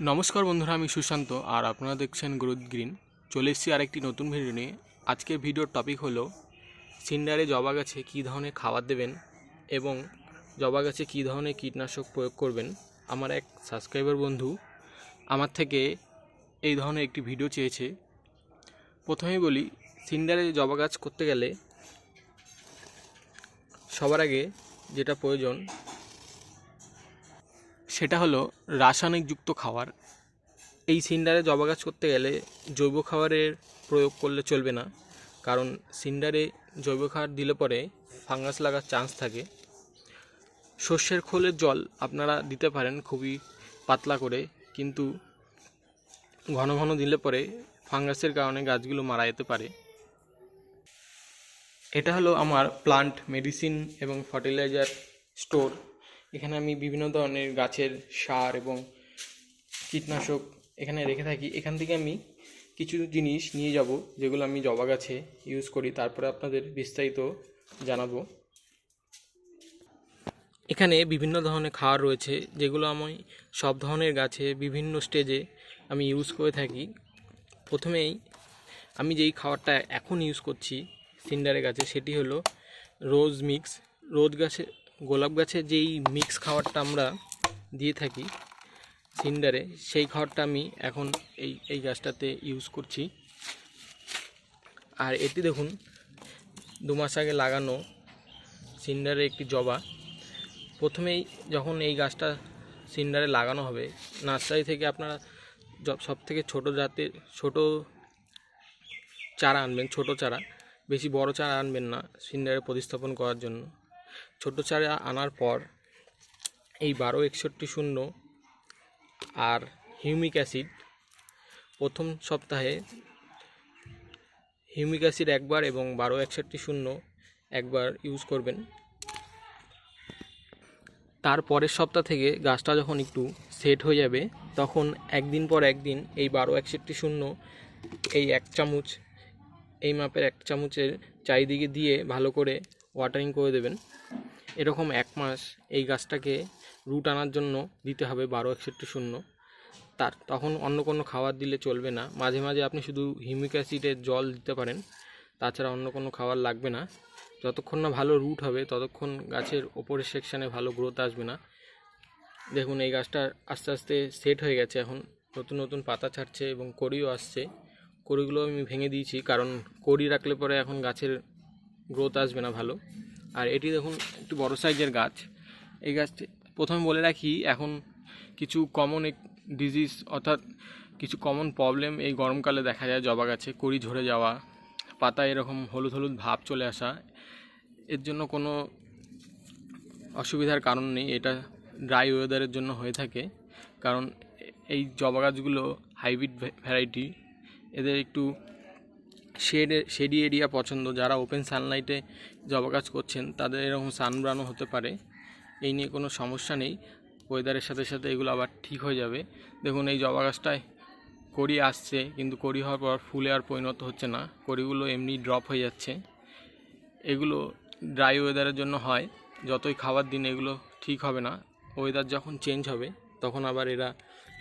নমস্কার বন্ধুরা, আমি সুশান্ত আর আপনারা দেখছেন গ্রোথ গ্রিন। চলে এসেছি আরেকটি নতুন ভিডিও নিয়ে। আজকের ভিডিওর টপিক হলো, সিন্ডারে জবা গাছে কী ধরনের খাবার দেবেন এবং জবা গাছে কী ধরনের কীটনাশক প্রয়োগ করবেন? আমার এক সাবস্ক্রাইবার বন্ধু আমার থেকে এই ধরনের একটি ভিডিও চেয়েছে। প্রথমেই বলি, সিন্ডারে জবা গাছ করতে গেলে সবার আগে যেটা প্রয়োজন সেটা হলো রাসায়নিকযুক্ত খাবার এই সিন্ডারে জবা গাছ করতে গেলে জৈব খাবারের প্রয়োগ করলে চলবে না, কারণ সিন্ডারে জৈব খাবার দিলে পরে ফাঙ্গাস লাগার চান্স থাকে। সর্ষের খোলের জল আপনারা দিতে পারেন খুবই পাতলা করে, কিন্তু ঘন ঘন দিলে পরে ফাঙ্গাসের কারণে গাছগুলো মারা যেতে পারে। এটা হলো আমার প্লান্ট মেডিসিন এবং ফার্টিলাইজার স্টোর এখানে আমি বিভিন্ন ধরনের গাছের সার এবং কীটনাশক এখানে রেখে থাকি। এখান থেকে আমি কিছু জিনিস নিয়ে যাব, যেগুলো আমি জবা গাছে ইউজ করি। তারপরে আপনাদের বিস্তারিত জানাব। এখানে বিভিন্ন ধরনের খাবার রয়েছে, যেগুলো আমি সব ধরনের গাছে বিভিন্ন স্টেজে আমি ইউজ করে থাকি। প্রথমেই আমি যেই খাবারটা এখন ইউজ করছি সিন্ডারের গাছে, সেটি হলো রোজ মিক্স। রোজ গাছে গোলাপ গাছে যেই মিক্স খাবারটা আমরা দিয়ে থাকি সিন্ডারে, সেই খাবারটা আমি এখন এই এই গাছটাতে ইউজ করছি। আর এটি দেখুন, দু মাস আগে লাগানো সিন্ডারে একটি জবা। প্রথমেই যখন এই গাছটা সিন্ডারে লাগানো হবে নার্সারি থেকে আপনারা সব থেকে ছোটো জাতের, ছোটো চারা আনবেন, ছোটো চারা। বেশি বড় চারা আনবেন না সিন্ডারে প্রতিস্থাপন করার জন্য। ছোটো চারা আনার পর এই বারো একষট্টি শূন্য আর হিউমিক অ্যাসিড প্রথম সপ্তাহে হিউমিক অ্যাসিড একবার এবং বারো একষট্টি শূন্য একবার ইউজ করবেন। তার পরের সপ্তাহ থেকে গাছটা যখন একটু সেট হয়ে যাবে, তখন একদিন পর একদিন এই বারো একষট্টি শূন্য এই এক চামচ, এই মাপের এক চামচের চারিদিকে দিয়ে ভালো করে ওয়াটারিং করে দেবেন। এরকম এক মাস এই গাছটাকে রুট আনার জন্য দিতে হবে বারো একষট্টি শূন্য। তার তখন অন্য কোনো খাবার দিলে চলবে না। মাঝে মাঝে আপনি শুধু হিউমিক অ্যাসিডের জল দিতে পারেন, তাছাড়া অন্য কোনো খাবার লাগবে না। যতক্ষণ না ভালো রুট হবে, ততক্ষণ গাছের ওপরের সেকশানে ভালো গ্রোথ আসবে না। দেখুন, এই গাছটা আস্তে আস্তে সেট হয়ে গেছে এখন। নতুন নতুন পাতা ছাড়ছে এবং কড়িও আসছে। কড়িগুলো আমি ভেঙে দিয়েছি, কারণ কড়ি রাখলে পরে এখন গাছের গ্রোথ আসবে না ভালো। আর এটি দেখুন একটু বড় সাইজের গাছ। এই গাছটি প্রথমে বলে রাখি, এখন কিছু কমন ডিজিজ অর্থাৎ কিছু কমন প্রবলেম এই গরমকালে দেখা যায়, জবা গাছে কড়ি ঝরে যাওয়া, পাতা এরকম হলুদ হলুদ ভাব চলে আসা। এর জন্য কোনো অসুবিধার কারণ নেই, এটা ড্রাই ওয়েদারের জন্য হয়ে থাকে। কারণ এই জবা গাছগুলো হাইব্রিড ভ্যারাইটি এদের একটু শেড শেডি এরিয়া পছন্দ। যারা ওপেন সানলাইটে জবা গাছ করছেন, তাদের এরকম সানব্রানও হতে পারে। এই নিয়ে কোনো সমস্যা নেই। ওয়েদারের সাথে সাথে এগুলো আবার ঠিক হয়ে যাবে। দেখুন, এই জবা গাছটায় কড়ি আসছে, কিন্তু কড়ি হওয়ার পর ফুলে আর পরিণত হচ্ছে না। কড়িগুলো এমনি ড্রপ হয়ে যাচ্ছে। এগুলো ড্রাই ওয়েদারের জন্য হয়। যতই খাবার দিন, এগুলো ঠিক হবে না। ওয়েদার যখন চেঞ্জ হবে, তখন আবার এরা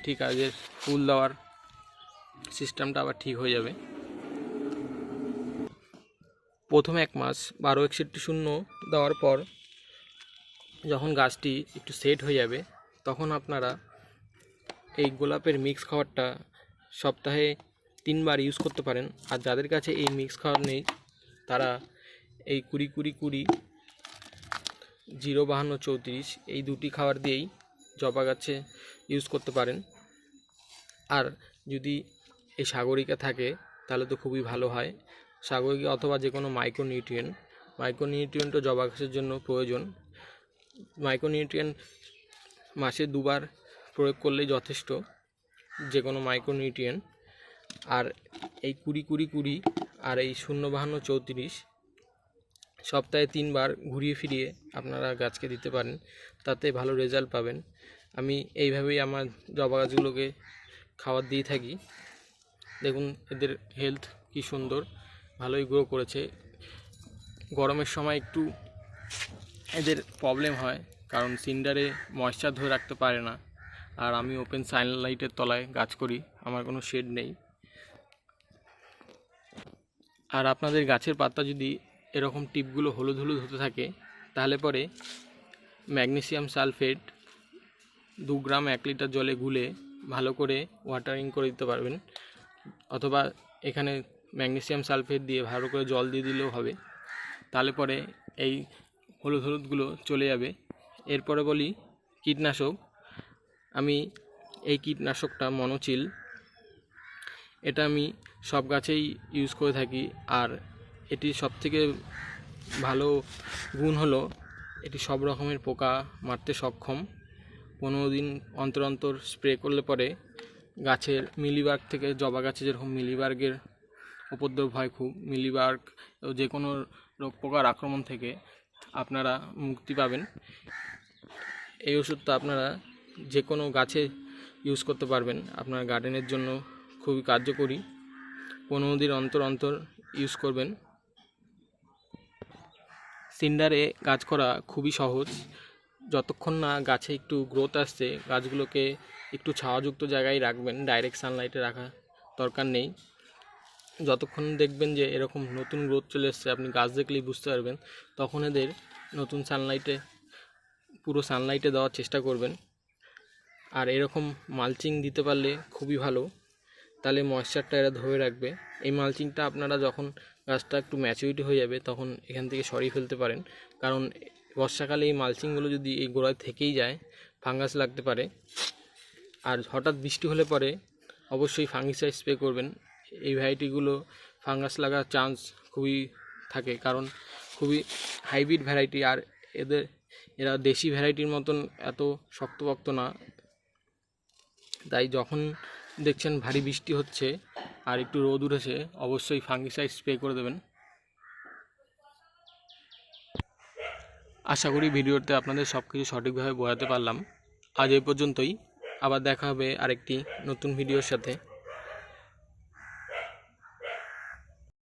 ঠিক আগের ফুল দেওয়ার সিস্টেমটা আবার ঠিক হয়ে যাবে। প্রথম এক মাস বারো একষট্টি শূন্য দেওয়ার পর যখন গাছটি একটু সেট হয়ে যাবে, তখন আপনারা এই গোলাপের মিক্স খাবারটা সপ্তাহে তিনবার ইউজ করতে পারেন। আর যাদের কাছে এই মিক্স খাবার নেই, তারা এই কুড়ি কুড়ি কুড়ি জিরো বাহান্ন চৌত্রিশ এই দুটি খাবার দিয়েই জবা গাছে ইউজ করতে পারেন। আর যদি এই সাগরিকা থাকে, তাহলে তো খুবই ভালো হয়। সাগরিকা অথবা যে কোনো মাইক্রোনিউট্রিয়েন্ট, মাইক্রোনিউট্রিয়েন্টও জবা গাছের জন্য প্রয়োজন। মাইক্রোনিউট্রিয়েন্ট মাসে দুবার প্রয়োগ করলেই যথেষ্ট যে কোনো মাইক্রোনিউট্রিয়েন্ট। আর এই কুড়ি কুড়ি কুড়ি আর এই শূন্য বাহান্ন চৌত্রিশ সপ্তাহে তিনবার ঘুরিয়ে ফিরিয়ে আপনারা গাছকে দিতে পারেন, তাতে ভালো রেজাল্ট পাবেন। আমি এইভাবেই আমার জবা গাছগুলোকে খাবার দিয়ে থাকি। দেখুন এদের হেলথ কি সুন্দর। ভালোই গ্রো করেছে। গরমের সময় একটু এদের প্রবলেম হয়, কারণ সিন্ডারে ময়েশ্চার ধরে রাখতে পারে না। আর আমি ওপেন সানলাইটের তলায় গাছ করি, আমার কোনো শেড নেই। আর আপনাদের গাছের পাতা যদি এরকম টিপগুলো হলুদ হলুদ হতে থাকে, তাহলে পরে ম্যাগনেসিয়াম সালফেট দু গ্রাম এক লিটার জলে গুলে ভালো করে ওয়াটারিং করে দিতে পারবেন। অথবা এখানে ম্যাগনেসিয়াম সালফেট দিয়ে ভালো করে জল দিয়ে দিলেও হবে। তাহলে পরে এই হলুদ হলুদগুলো চলে যাবে। এরপরে বলি কীটনাশক। আমি এই কীটনাশকটা মনোচিল। এটা আমি সব গাছেই ইউজ করে থাকি। আর এটি সবথেকে ভালো গুণ হলো, এটি সব রকমের পোকা মারতে সক্ষম। পনেরো দিন অন্তর অন্তর স্প্রে করলে পরে গাছের মিলিবার্গ থেকে জবা গাছে যেরকম মিলিবার্গের উপদ্রব হয় খুব। মিলিবার্গ ও যে কোনো রোগ পোকার আক্রমণ থেকে আপনারা মুক্তি পাবেন। এই ওষুধটা আপনারা যে কোনো গাছে ইউজ করতে পারবেন। আপনার গার্ডেনের জন্য খুবই কার্যকরী। পনেরো দিন অন্তর অন্তর ইউজ করবেন। সিন্ডারে গাছ করা খুবই সহজ। যতক্ষণ না গাছে একটু গ্রোথ আসছে, গাছগুলোকে একটু ছাওয়াযুক্ত জায়গায় রাখবেন। ডাইরেক্ট সানলাইটে রাখা দরকার নেই। যতক্ষণ দেখবেন যে এরকম নতুন গ্রোথ চলে এসছে, আপনি গাছ দেখলেই বুঝতে পারবেন, তখন এদের নতুন সানলাইটে পুরো সানলাইটে দেওয়ার চেষ্টা করবেন। আর এরকম মালচিং দিতে পারলে খুবই ভালো। তাহলে ময়েশ্চারটা এরা ধরে রাখবে। এই মালচিংটা আপনারা যখন গাছটা একটু ম্যাচুরিটি হয়ে যাবে, তখন এখান থেকে সরিয়ে ফেলতে পারেন। কারণ বর্ষাকালে এই মালচিংগুলো যদি এই গোড়ায় থেকেই যায় ফাঙ্গাস লাগতে পারে। আর হঠাৎ বৃষ্টি হলে পরে অবশ্যই ফাঙ্গিসাইড স্প্রে করবেন। এই ভ্যারাইটিগুলো ফাঙ্গাস লাগার চান্স খুবই থাকে। কারণ খুবই হাইব্রিড ভ্যারাইটি আর এদের, এরা দেশি ভ্যারাইটির মতন এত শক্তপোক্ত না। তাই যখন দেখছেন ভারী বৃষ্টি হচ্ছে আর একটু রোদ উঠেছে, অবশ্যই ফাঙ্গিসাইড স্প্রে করে দেবেন। আশা করি ভিডিওতে আপনাদের সব কিছু সঠিকভাবে বোঝাতে পারলাম। আজ এই পর্যন্তই। আবার দেখা হবে আরেকটি নতুন ভিডিওর সাথে।